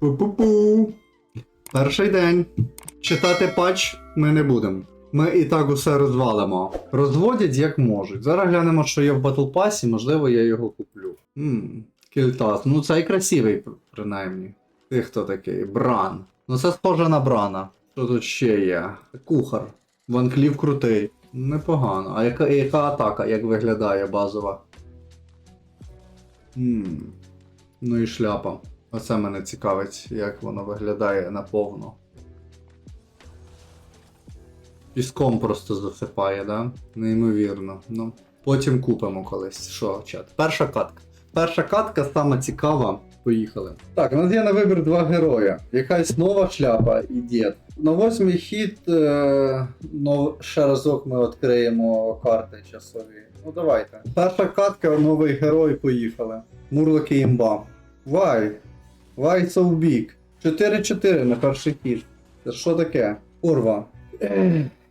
Пу-пу-пу. Перший день. Читати патч ми не будемо. Ми і так усе розвалимо. Розводять як можуть. Зараз глянемо, що є в Battle Pass, можливо, я його куплю. Ммм, кільтас. Ну цей красивий, принаймні. Ти хто такий? Бран. Ну це схоже на Брана. Що тут ще є? Кухар. Ван Клів крутий. Непогано. А яка, яка атака, як виглядає базова? Ммм. Ну і шляпа. Оце мене цікавить, як воно виглядає наповну. Піском просто засипає, да? Неймовірно. Ну, потім купимо колись. Що, чат? Перша катка. Перша катка сама цікава. Поїхали. Так, у нас є на вибір два героя. Якась нова шляпа і дід. На восьмий хід е, ну, ще разок ми відкриємо карти часові. Ну давайте. Перша катка, новий герой, поїхали. Мурлоки імба. Why? Why so big? 4-4 на перший хід. Це що таке? Курва.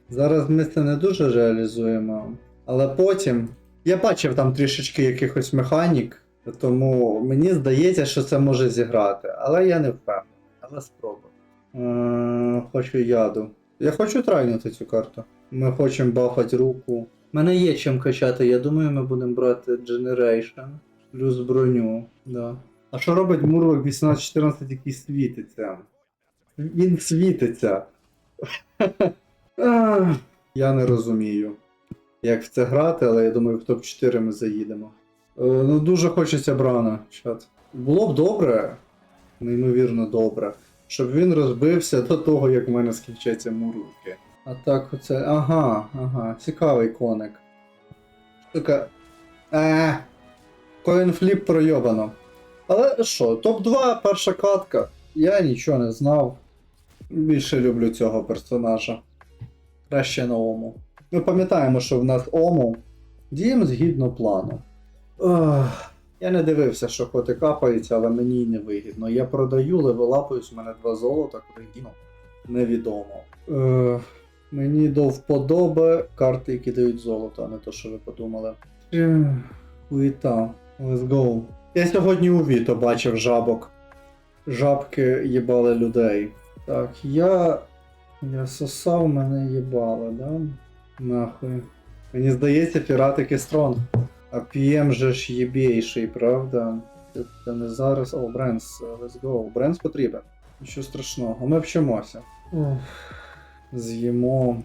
Зараз ми це не дуже реалізуємо. Але потім. Я бачив там трішечки якихось механік, тому мені здається, що це може зіграти. Але я не впевнений. Але спробую. Е, хочу яду. Я хочу трайнути цю карту. Ми хочемо бафати руку. У мене є чим качати, я думаю, ми будемо брати Generation. Плюс броню. Да. А що робить Мурлок 1814, який світиться? Він світиться. Я не розумію, як в це грати, але я думаю, в топ-4 ми заїдемо. Е, ну, дуже хочеться Брана, чат. Було б добре, неймовірно добре, щоб він розбився до того, як в мене скінчаться мурлики. А так оце. Ага, ага, цікавий коник. Штука. Е, коінфліп пройобано. Але що, топ-2, перша катка. Я нічого не знав. Більше люблю цього персонажа. Краще на Ому. Ми пам'ятаємо, що в нас Ому діємо згідно плану. Ох, я не дивився, що коти капаються, але мені й не вигідно. Я продаю, левелапаюсь, у мене два золота, куди. Невідомо. Е, мені до вподоби карти, які дають золото, а не то, що ви подумали. Уїта, let's go. Я сьогодні у Віто бачив жабок. Жабки їбали людей. Так, я. Я сосав, мене їбало, да? Нахуй. Мені здається, піратики стронг. А PM же ж єбейший, правда? Це, не зараз. О, Бренс, let's go. Бренс потрібен. Нічого страшного, ми вчимося. З'їмо.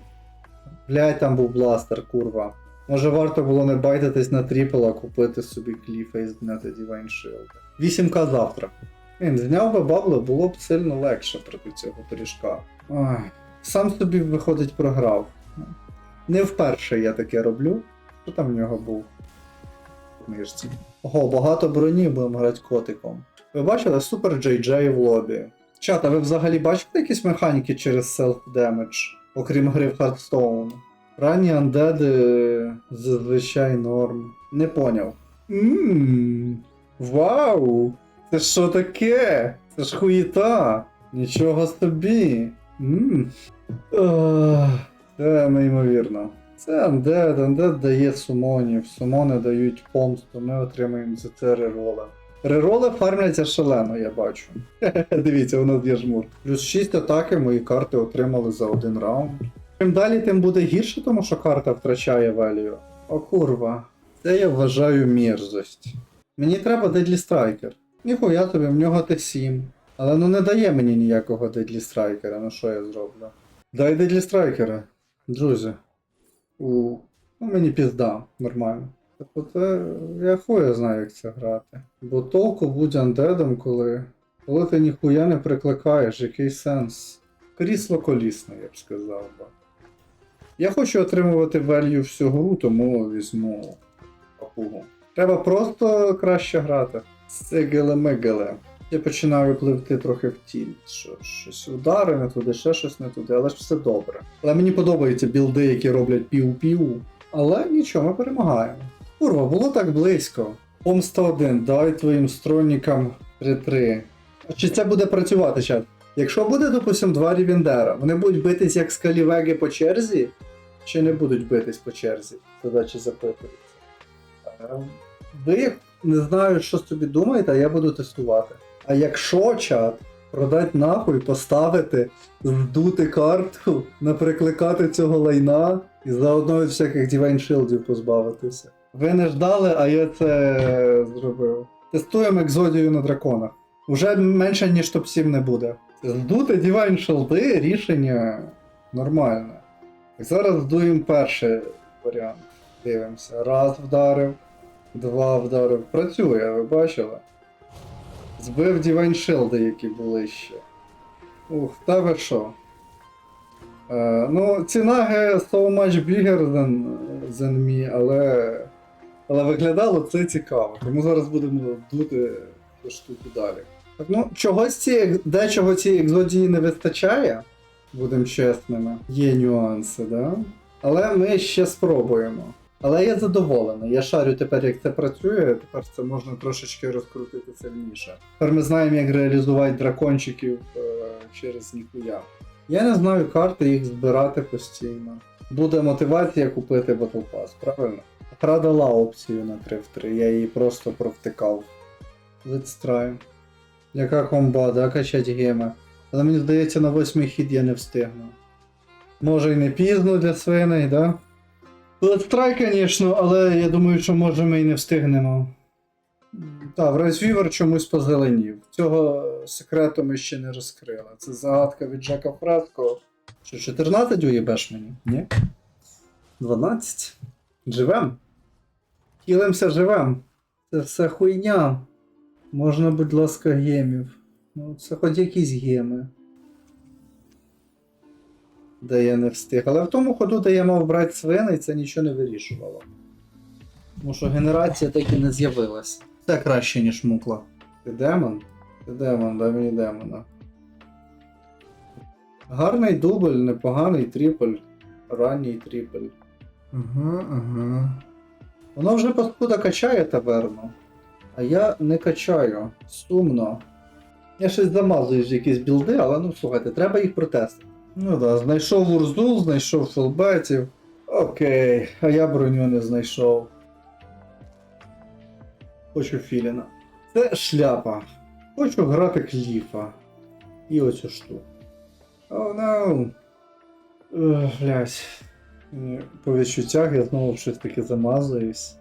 Блять, там був бластер, курва. Може варто було не байтитись на тріпл, а купити собі кліфа і зняти Divine Shield. 8к завтра. Він зняв би бабло, було б сильно легше проти цього пиріжка. Сам собі, виходить, програв. Не вперше я таке роблю. Що там в нього був? Книжці. Ого, багато броні будемо грати котиком. Ви бачили Супер Джей в лобі. Чата, ви взагалі бачите якісь механіки через self-damage, окрім гри в Hearthstone? Ранні андеди зазвичай норм. Не поняв. Ммм. Вау! Це що таке? Це ж хуїта! Нічого собі! Ммм. Це неймовірно. Це Undead, Undead дає сумонів, сумони дають помсту, ми отримаємо за це рероли. Рероли фармляться шалено, я бачу. Дивіться, у нас є жмур. Плюс 6 атаки мої карти отримали за один раунд. Чим далі, тим буде гірше, тому що карта втрачає value. О курва. Це я вважаю мерзость. Мені треба Deadly Striker. Ніхуя тобі, в нього Т7. Але ну не дає мені ніякого Deadly Striker, ну що я зроблю? Дай Deadly Striker, друзі. У. Ну мені пізда, нормально. Тобто це. Я хуя знаю, як це грати. Бо толку будь андедом, коли. Коли ти ніхуя не прикликаєш, який сенс? Крісло колісне, я б сказав би. Я хочу отримувати value всю гру, тому візьму папугу. Треба просто краще грати. Сигеле-мегеле. Я починаю пливти трохи в тінь. Що, щось удари не туди, ще щось не туди, але ж все добре. Але мені подобаються білди, які роблять пів-пів. Але нічого, ми перемагаємо. Курва, було так близько. Помста 1, дай твоїм сторонникам 3-3. Чи це буде працювати, чат? Якщо буде, допустим, два рівендера, вони будуть битись як скалівеги по черзі, чи не будуть битись по черзі? Задачі запитується. Е, Ви не знаю, що собі думаєте, а я буду тестувати. А якщо чат, Продать нахуй, поставити, здути карту, наприкликати цього лайна і заодно від всяких Divine Shieldів позбавитися. Ви не ждали, а я це зробив. Тестуємо екзодію на драконах. Уже менше, ніж топ-7 не буде. Здути Divine Shield рішення нормальне. І зараз здуємо перший варіант. Дивимося. Раз вдарив, два вдарив. Працює, ви бачили? Збив Divine Shield, які були ще. Ух, та що? Е, ну, ці наги so much bigger than, than me, але, але виглядало це цікаво. Тому зараз будемо дути цю штуку далі. Так, ну, чогось ці, дечого цій екзодії не вистачає, будемо чесними. Є нюанси, да? Але ми ще спробуємо. Але я задоволений. Я шарю тепер, як це працює, тепер це можна трошечки розкрутити сильніше. Тепер ми знаємо, як реалізувати дракончиків е, через ніхуя. Я не знаю карти їх збирати постійно. Буде мотивація купити Battle Pass, правильно? Гра дала опцію на 3 в 3, я її просто провтикав. Let's try. Яка комба, да, качать геми. Але мені здається, на восьмий хід я не встигну. Може і не пізно для свиней, да? Try, звісно, але я думаю, що може ми і не встигнемо. Так, Врайзвівер чомусь позеленів. Цього секрету ми ще не розкрили. Це загадка від Джека Фреско. Що 14 уїбеш мені? Ні? 12? Живем? Хілимося живем. Це все хуйня. Можна, будь ласка, гемів. Ну, це хоч якісь геми. Де я не встиг. Але в тому ходу, де я мав брати свини, це нічого не вирішувало. Тому що генерація так і не з'явилась. Це краще, ніж мукла. Ти демон? Ти демон, дай мені демона. Гарний дубль, непоганий тріпль. Ранній тріпль. Ага, ага. Воно вже паскуда качає таверну. А я не качаю. Сумно. Я щось замазую якісь білди, але ну слухайте, треба їх протестити. Ну да, знайшов Урзул, знайшов фелбетів. Окей, а я броню не знайшов. Хочу Філіна. Це шляпа. Хочу грати кліфа. І оцю штуку. Oh, no. Блять. Мені По відчуттях я знову щось таке замазуюсь.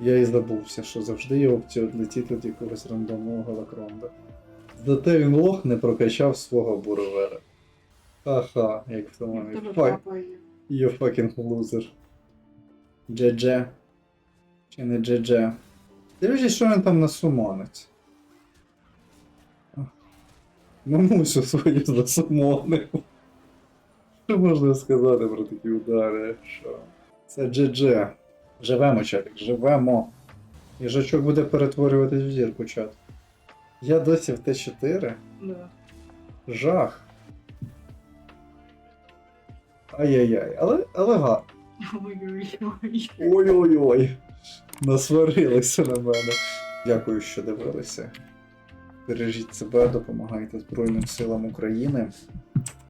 Я і забувся, що завжди є опція відлетіти від якогось рандомного галакронда. Зате він лох не прокачав свого буровера. Ха-ха, як в тому. Тебе Фак, you fucking loser. GG. Чи не GG. Дивлюсь, що він там насумонить. Мамусю свою засумонив. Що можна сказати про такі удари? Що? Це GG. Живемо, чатик, живемо. Їжачок буде перетворюватись в зірку, чат. Я досі в Т4. Да. Жах. Ай-яй-яй. Але, але гарно. Ой-ой-ой. Ой-ой-ой. Насварилися на мене. Дякую, що дивилися. Бережіть себе, допомагайте Збройним силам України.